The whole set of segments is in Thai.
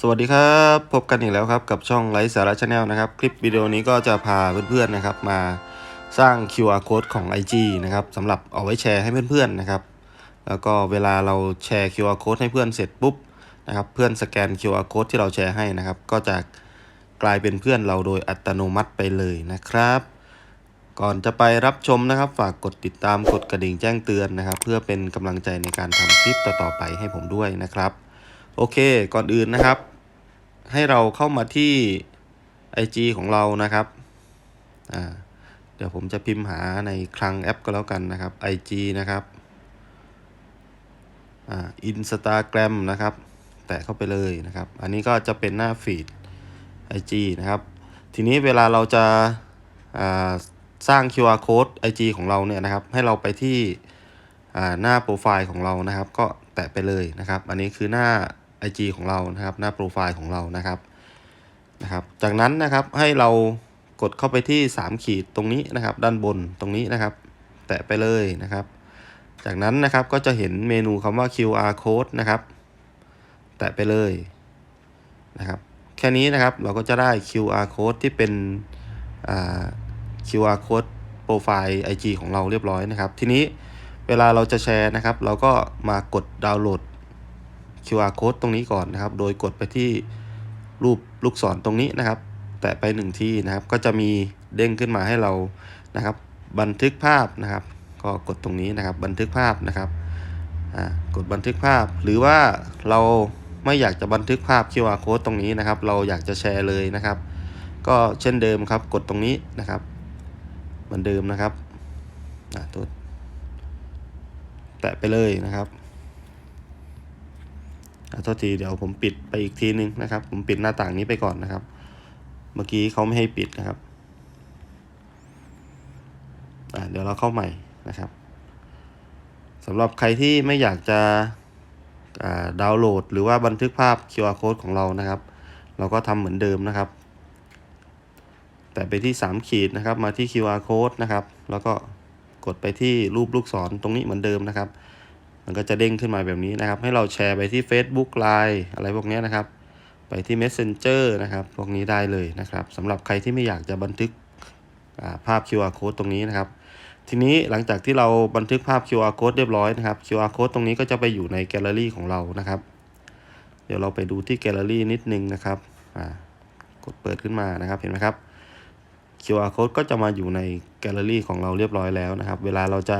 สวัสดีครับพบกันอีกแล้วครับกับช่องไลฟ์สาระชาแนลนะครับ คลิปวิดีโอนี้ก็จะพาเพื่อนๆนะครับมาสร้าง QR code ของ IG นะครับสำหรับเอาไว้แชร์ให้เพื่อนๆนะครับ แล้วก็เวลาเราแชร์ QR code ให้เพื่อนเสร็จปุ๊บนะครับเพื่อนสแกน QR code ที่เราแชร์ให้นะครับ ก็จะกลายเป็นเพื่อนเราโดยอัตโนมัติไปเลยนะครับ ก่อนจะไปรับชมนะครับ ฝากกดติดตามกดกระดิ่งแจ้งเตือนนะครับ เพื่อเป็นกำลังใจในการทำคลิปต่อๆไปให้ผมด้วยนะครับ โอเค ก่อนอื่นนะครับ ให้เราเข้ามาที่ IG ของเรานะครับอ่าเดี๋ยวผมจะพิมพ์หาในคลังแอปก็แล้วกันนะครับ IG นะครับอ่า Instagram นะครับ แตะเข้าไปเลยนะครับ อันนี้ก็จะเป็นหน้าฟีด IG นะครับ ทีนี้เวลาเราจะอ่าสร้าง QR code IG ของเราเนี่ยนะครับ ให้เราไปที่อ่าหน้าโปรไฟล์ของเรานะครับ ก็แตะไปเลยนะครับ อันนี้คือหน้า IG ของเรานะครับ หน้าโปรไฟล์ของเรานะครับนะครับ จากนั้นนะครับให้เรากดเข้าไปที่ 3 ขีดตรงนี้นะครับ ด้านบนตรงนี้นะครับ แตะไปเลยนะครับ จากนั้นนะครับก็จะเห็นเมนูคำว่า QR code นะครับ แตะไปเลยนะครับ แค่นี้นะครับเราก็จะได้ QR code ที่เป็นอ่า QR code โปรไฟล์ IG ของเราเรียบร้อยนะครับ ทีนี้เวลาเราจะแชร์นะครับ เราก็มากดดาวน์โหลด QR code ตรงนี้ก่อนนะครับ โดยกดไปที่รูปลูกศรตรงนี้นะครับ แตะไปหนึ่งที่นะครับ ก็จะมีเด้งขึ้นมาให้เรานะครับ บันทึกภาพนะครับ ก็กดตรงนี้นะครับ บันทึกภาพนะครับกดบันทึกภาพ หรือว่าเราไม่อยากจะบันทึกภาพ QR code ตรงนี้นะครับ เราอยากจะแชร์เลยนะครับ ก็เช่นเดิมครับ กดตรงนี้นะครับเหมือนเดิมนะครับตัวแตะไปเลยนะครับ โทษทีเดี๋ยวผมปิดไปอีกทีนึงนะครับ ผมปิดหน้าต่างนี้ไปก่อนนะครับ เมื่อกี้เขาไม่ให้ปิดนะครับเดี๋ยวเราเข้าใหม่นะครับสำหรับใครที่ไม่อยากจะดาวน์โหลด หรือว่าบันทึกภาพ QR code ของเรานะครับ เราก็ทำเหมือนเดิมนะครับ แต่ไปที่ 3 ขีดนะครับมาที่ QR code นะครับ แล้วก็กดไปที่รูปลูกศรตรงนี้เหมือนเดิมนะครับ มันก็จะเด้งขึ้นมาแบบนี้นะครับ ให้เราแชร์ไปที่ Facebook Line อะไรพวกนี้นะครับ ไปที่ Messenger นะครับ พวกนี้ได้เลยนะครับสำหรับใครที่ไม่อยากจะบันทึกภาพ QR code ตรงนี้นะครับ ทีนี้หลังจากที่เราบันทึกภาพ QR code เรียบร้อยนะครับ QR code ตรงนี้ก็จะไปอยู่ในแกลเลอรี่ของเรานะครับ เดี๋ยวเราไปดูที่แกลเลอรี่นิดนึงนะครับกดเปิดขึ้นมานะครับเห็นไหมครับ QR code ก็จะมาอยู่ในแกลเลอรี่ของเราเรียบร้อยแล้วนะครับ เวลาเราจะ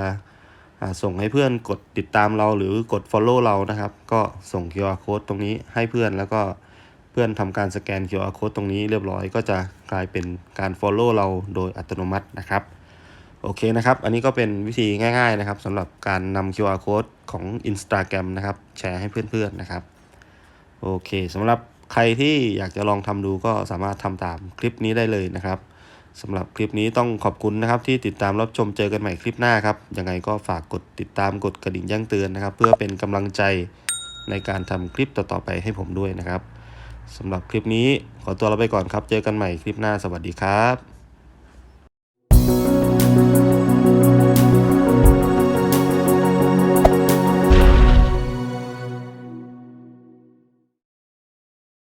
ส่งให้เพื่อนกดติดตามเราหรือกด Follow เรานะครับ ก็ส่ง QR code ตรงนี้ให้เพื่อนแล้วก็เพื่อนทำการสแกน QR code ตรงนี้เรียบร้อยก็จะกลายเป็นการ Follow เราโดยอัตโนมัตินะครับโอเคนะครับ อันนี้ก็เป็นวิธีง่าย ๆ นะครับสำหรับการนำ QR code ของ Instagram นะครับ แชร์ให้เพื่อนๆนะครับ โอเคสำหรับใครที่อยากจะลองทำดูก็สามารถทำตามคลิปนี้ได้เลยนะครับ สำหรับคลิปนี้ต้องขอบคุณนะครับที่ติดตามรับชมเจอกันใหม่คลิปหน้าครับ ยังไงก็ฝากกดติดตามกดกระดิ่งแจ้งเตือนนะครับ เพื่อเป็นกำลังใจในการทำคลิปต่อๆไปให้ผมด้วยนะครับสำหรับคลิปนี้ขอตัวลาไปก่อนครับ เจอกันใหม่คลิปหน้าสวัสดีครับ